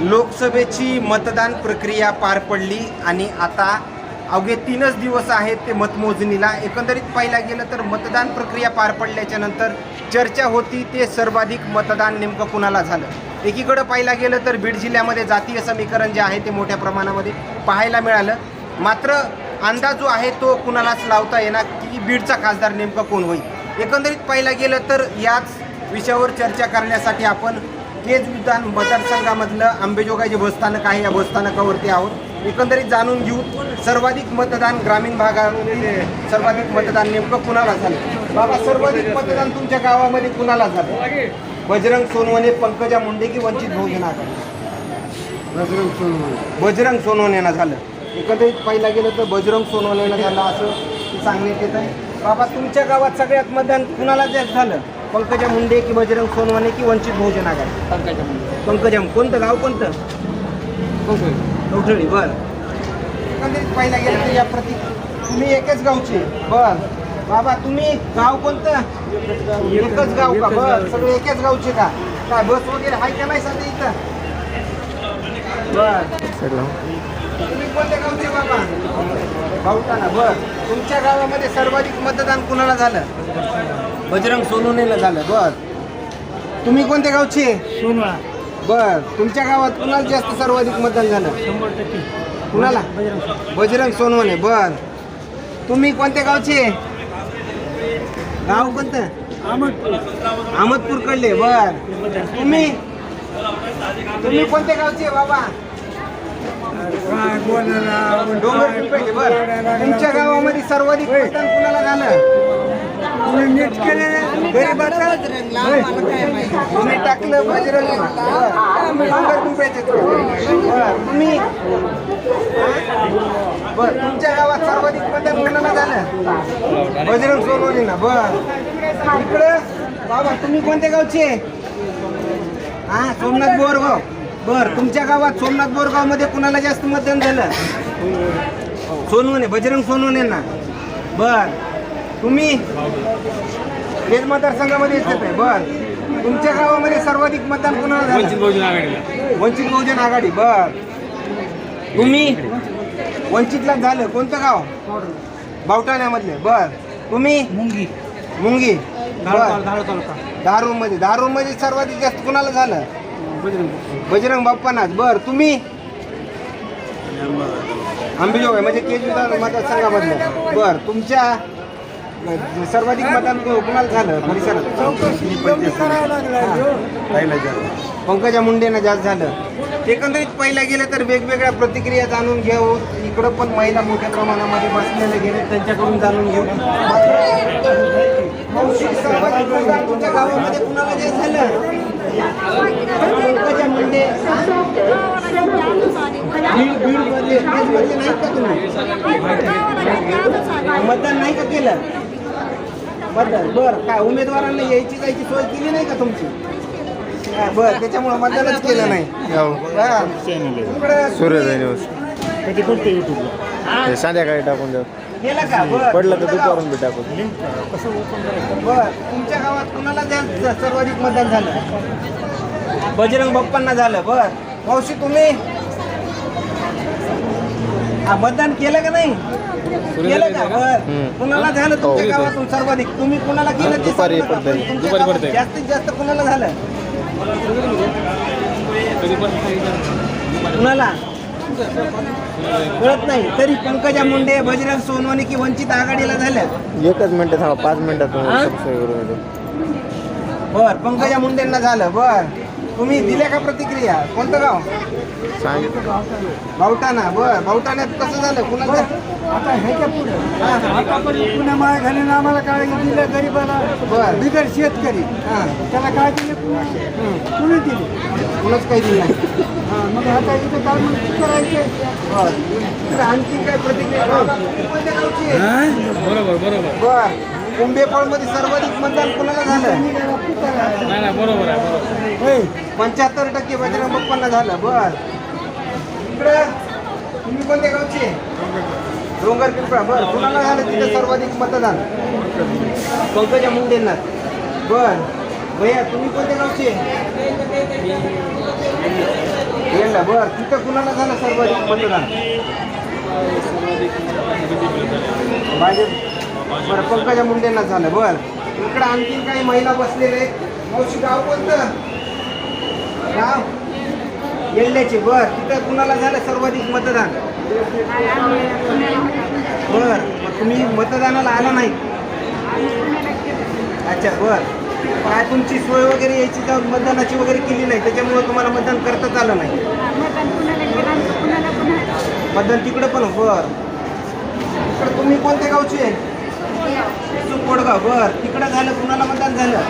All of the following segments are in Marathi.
लोकसभेची मतदान प्रक्रिया पार पडली आणि आता अवघे तीनच दिवस आहेत ते मतमोजणीला. एकंदरीत पाहिला गेलं तर मतदान प्रक्रिया पार पडल्याच्या नंतर चर्चा होती ते सर्वाधिक मतदान नेमकं कुणाला झालं? एकीकडं पाहिला गेलं तर बीड जिल्ह्यामध्ये जातीय समीकरण जे आहे ते मोठ्या प्रमाणामध्ये पाहायला मिळालं. मात्र अंदाज जो आहे तो कुणालाच लावता येणार की बीडचा खासदार नेमकं कोण होईल? एकंदरीत पाहिला गेलं तर याच विषयावर चर्चा करण्यासाठी आपण केज विधान मतदारसंघामधलं आंबेजोगाई जे बसस्थानक आहे. या बसस्थानकावरती आहोत. एकंदरीत जाणून घेऊ सर्वाधिक मतदान ग्रामीण भागामध्ये सर्वाधिक मतदान नेमकं कुणाला झालं? बाबा सर्वाधिक मतदान तुमच्या गावामध्ये कुणाला झालं? बजरंग सोनवणे पंकजा मुंडे की वंचित बहुजन आघाडी? बजरंग सोनवणे. बजरंग सोनवणेनं झालं. एकंदरीत पाहिला गेलं तर बजरंग सोनवणेनं झालं असं सांगण्यात येत आहे. बाबा तुमच्या गावात सगळ्यात मतदान कुणाला जास्त झालं? पंकजा मुंडे की बजरंग सोनवणे की वंचित बहुजन आघाडी? पंकजा मुंडे. पंकजा कोणतं गाव कोणतं? कवठळी बर. एकंदरीत पाहिला गेलं तर या प्रति तुम्ही एकच गावचे. बर. बाबा तुम्ही गाव कोणतं? एकच गाव का? बर. सगळे एकच गावचे का? काय बस वगैरे आहे का नाही सध्या इथं? बर. तुम्ही कोणत्या गावचे बाबा? भाऊताना बर. तुमच्या गावामध्ये सर्वाधिक मतदान कुणाला झालं? बजरंग सोनवणेला झालं बर. तुम्ही कोणत्या गावचे? सोनवळा बर. तुमच्या गावात कुणाला जास्त सर्वाधिक मतदान झालं? शंभर टक्के. कुणाला? बजरंग बजरंग सोनवणे बर. तुम्ही कोणत्या गावचे? गाव कोणतं? अहमदपूर. अहमदपूर कडले बर. तुम्ही? तुम्ही कोणत्या गावचे बाबा? डोंगर बर. तुमच्या गावामध्ये सर्वाधिक मतदान कुणाला झालं? तुम्ही नीट केले गरीबाचा तुम्ही टाकलं बजरंग पिंपळचे बर तुम्ही बर तुमच्या गावात सर्वाधिक मतदान कुणाला झालं बजरंग सोनवणे ना बर. इकडं बाबा तुम्ही कोणत्या गावचे? हा सोमनाथ बोरगाव. बर तुमच्या गावात सोमनाथ बोरगावमध्ये कुणाला जास्त मतदान झालं? सोनवणे बजरंग सोनवणे ना बर. तुम्ही हेच मतदारसंघामध्ये येतात आहे बर. तुमच्या गावामध्ये सर्वाधिक मतदान कुणाला झालं? बहुजन आघाडीला. वंचित बहुजन आघाडी बर. तुम्ही? वंचितला झालं. कोणतं गाव? बावटाण्यामधले. बर. तुम्ही? मुंगी. मुंगी. बर. धारो तालुका. दारू मध्ये दारू मध्ये सर्वाधिक जास्त कुणाला झालं? बजरंग बजरंग बाप्पानाच. बर. तुम्ही? आंबेजोगाई. म्हणजे केज विधान मतदारसंघामधलं. बर. तुमच्या सर्वाधिक मतदान कु- कुणाला झालं? परिसरात. पंकजा मुंडेनं जास्त झालं. एकंदरीत पहिल्या गेलं तर वेगवेगळ्या प्रतिक्रिया जाणून घेऊ. इकडं पण महिला मोठ्या प्रमाणामध्ये बसलेले गेले त्यांच्याकडून जाणून घेऊ. तुमच्या गावामध्ये कुणाला जास्त झालं? पंकजा मुंडे. मतदान नाही का केलं? मतदान बरं काय उमेदवारांना यायची जायची सोय केली नाही का तुमची? हा, बरं त्याच्यामुळे मतदानच केलं नाही. बरं. इकडं सूर्योदय न्यूज त्याची करते युट्यूबला ते संध्याकाळी टाकून देऊ. केलं का? बरं पडलं तर तुमचं गाव? दुपारून बी टाकू कसं ओपन करायचं? बरं तुमच्या गावात कुणाला जास्त सर्वाधिक मतदान झालं? बजरंग बाप्पांना झालं. बर. मावशी तुम्ही? हा, मतदान केलं का नाही? कुणाला झालं तुमच्या हो. गावातून सर्वाधिक? तुम्ही कुणाला केलं ते दुपारी सांगू नका. पडतंय. पण तुमच्या दुपारी गावात पडतंय. जास्तीत जास्त कुणाला झालं? कुणाला? कळत नाही. तरी पंकजा मुंडे बजरंग सोनवणे की वंचित आघाडीला झालं? एकच मिनिट थांबा पाच मिनिटात हा? सबस्क्राईब करून येतो बर पंकजा मुंडेंना झालं. बर. तुम्ही दिल्या का प्रतिक्रिया? कोणतं गाव? बावटाना बर बावटाण्यात कसं झालं? कुणाला आता ह्याच्या पुढे. आतापर्यंत पुण्या माया घालीनं आम्हाला काय दिलं गरीबाला? बरं. बिगर शेतकरी. हा. त्याला काय दिले कुणी दिले? कुणाच काही दिलं नाही. हा मग आता इथं काय म्हणून करायचे? बर. तर आणखी काय प्रतिक्रिया? बरोबर बरोबर. बर. कुंभेफळमध्ये सर्वाधिक मतदान कुणाला झालं? नाही नाही बरोबर आहे बरोबर पंच्याहत्तर टक्के बजरंग बाप्पांना झालं बर इकडे तुम्ही कोणत्या गावचे? डोंगर पिंपळा बर. कुणाला झालं तिथे सर्वाधिक मतदान? पंकजा मुंडेंना. बर. भैया तुम्ही कोणत्या गावचे? झालं बरं. तिथं कुणाला झालं सर्वाधिक मतदान? भाजप. बरं पंकजा मुंडेंना झालं बरं. इकडं आणखीन काही महिला बसलेले आहेत. मावशी गाव कोणतं? गाव? येल्ल्याचे बर. तिथं कुणाला झालं सर्वाधिक मतदान? बर मग तुम्ही मतदानाला आला नाही. अच्छा बर. काय तुमची सोय वगैरे यायची जाऊन मतदानाची वगैरे केली नाही त्याच्यामुळे तुम्हाला मतदान करताच आलं नाही. मतदान तिकडं पण बर. इकडं तुम्ही कोणत्या गावचे आहे? कोडगाव बर. तिकडं झालं कुणाला मतदान झालं?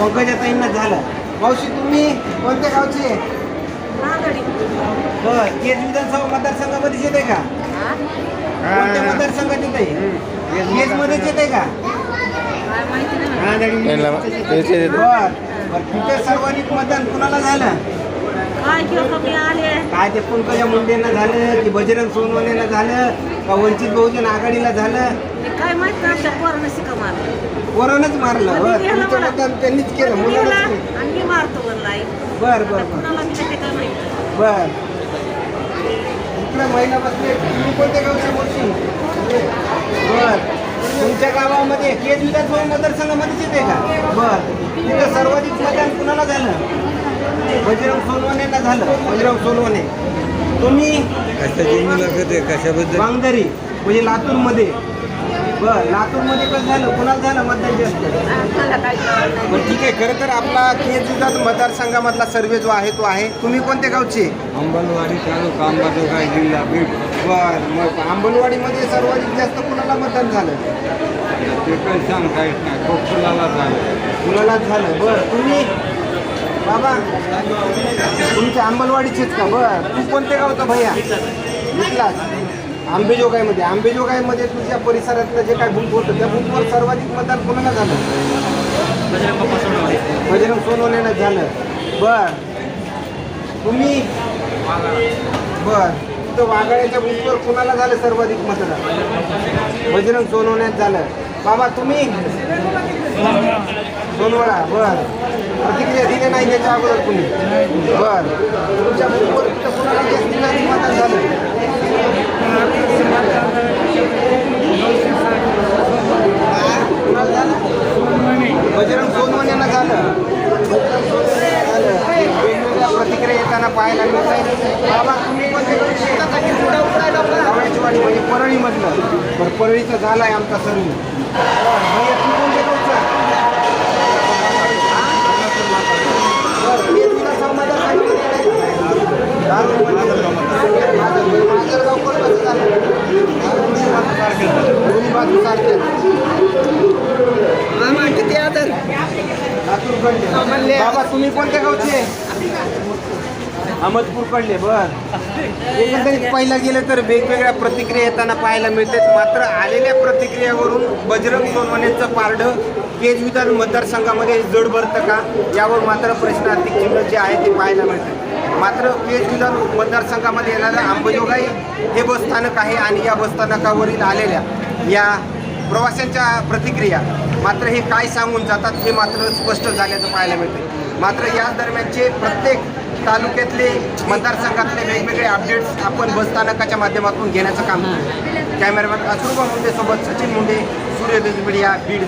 पंकजाताईंना झालं. मावशी तुम्ही कोणत्या गावचे? आहे बर. केज विधानसभा मतदारसंघामध्ये येते का? कोणत्या मतदारसंघात येते? केज मध्येच येते का? बर. तिथे सर्वाधिक मतदान कुणाला झालं? काय ते पंकजा मुंडेंना झालं की बजरंग सोनवणेला झालं का वंचित बहुजन आघाडीला झालं? काय माहीत पोरानं शिका मारलं. कोरोनाच मारलं बर गेलं तुमचं मला. मतदान त्यांनीच केलं गेला मुलांनाच केलं. आणि मी मारतो बर बर बर. कुणाला मी ते काय माहीत नाही. बर. इकडे महिला बसले तुम्ही कोणत्या गावच्या मोठी बर. तुमच्या गावामध्ये केज विधानसभा मतदारसंघामध्येच येते का? बर. तिथं सर्वाधिक मतदान कुणाला झालं? बजरंग सोनवणेला झालं? बजरंग सोनवणे. तुम्ही कशाची मुलाखत आहे? कशाबद्दल? वांगदरी म्हणजे लातूरमध्ये. बर लातूरमध्ये कसं झालं? कुणाला झालं मतदान जास्त. बरं ठीक आहे. खरं तर आपला केज विधान मतदारसंघामधला सर्वे जो आहे तो आहे. तुम्ही कोणत्या गावचे? अंबलवाडी तालुका अंबाजोगाई जिल्हा बीड. बर मग अंबलवाडीमध्ये सर्वाधिक जास्त कुणाला मतदान झालं? ते काही सांगता येत नाही. खोकलाला झालं? कुणालाच झालं? बर तुम्ही बाबा तुमच्या अंबलवाडीचेच का? बर. तू कोणत्या गावचा भैया इथलाच. आंबेजोगाईमध्ये. आंबेजोगाईमध्ये तुझ्या परिसरातलं जे काय बूथ होतं त्या बूथवर सर्वाधिक मतदान कोणाला झालं? बजरंग सोनवणेनं झालं. बर. तुम्ही? बर. तर वाघाड्याच्या बूथवर कुणाला झालं सर्वाधिक मतदान? बजरंग सोनवण्यात झालं. मामा तुम्ही? दोन वेळा बर. प्रतिक्रिया दिली नाही त्याच्या अगोदर तुम्ही बर. तुमच्या बूथवर तिथं मतदान झालं कुणाला झालं. बजरंग सोनवण्यानं यांना झालं. वेगवेगळ्या प्रतिक्रिया येताना पाहायला मिळत आहे बाबा तुम्ही पण वाडी म्हणजे परळीमधलं. परळीचा झाला आहे आमचा सर्व. भैया तुला समाजात सांगितलं नाही. दारूमध्ये. माझं- माझं गाव कोणतं झालं? दोन्ही बाजू सारख्याच. लातूरकडले बाबा तुम्ही कोणत्या गावचे अहमदपूर पडले बर. एकंदरीत पाहिला गेलं तर वेगवेगळ्या प्रतिक्रिया येताना पाहायला मिळतात. मात्र आलेल्या प्रतिक्रियेवरून बजरंग सोनवणेचं पारडं केज विधान मतदारसंघामध्ये जड भरतं का? यावर मात्र प्रश्नार्थी चिन्ह जे आहे ते पाहायला मिळतात. मात्र केज विधान मतदारसंघामध्ये येणारं अंबजोगाई हे बसस्थानक आहे आणि या बसस्थानकावरील आलेल्या या प्रवाशांच्या प्रतिक्रिया मात्र हे काय सांगून जातात हे मात्र स्पष्ट झाल्याचं पाहायला मिळते. मात्र या दरम्यानचे प्रत्येक तालुक्यातले मतदारसंघातले वेगवेगळे अपडेट्स आपण बसस्थानकाच्या माध्यमातून घेण्याचं काम कॅमेरामॅन अश्रुबा मुंडे सोबत सचिन मुंडे सूर्य मीडिया बीड.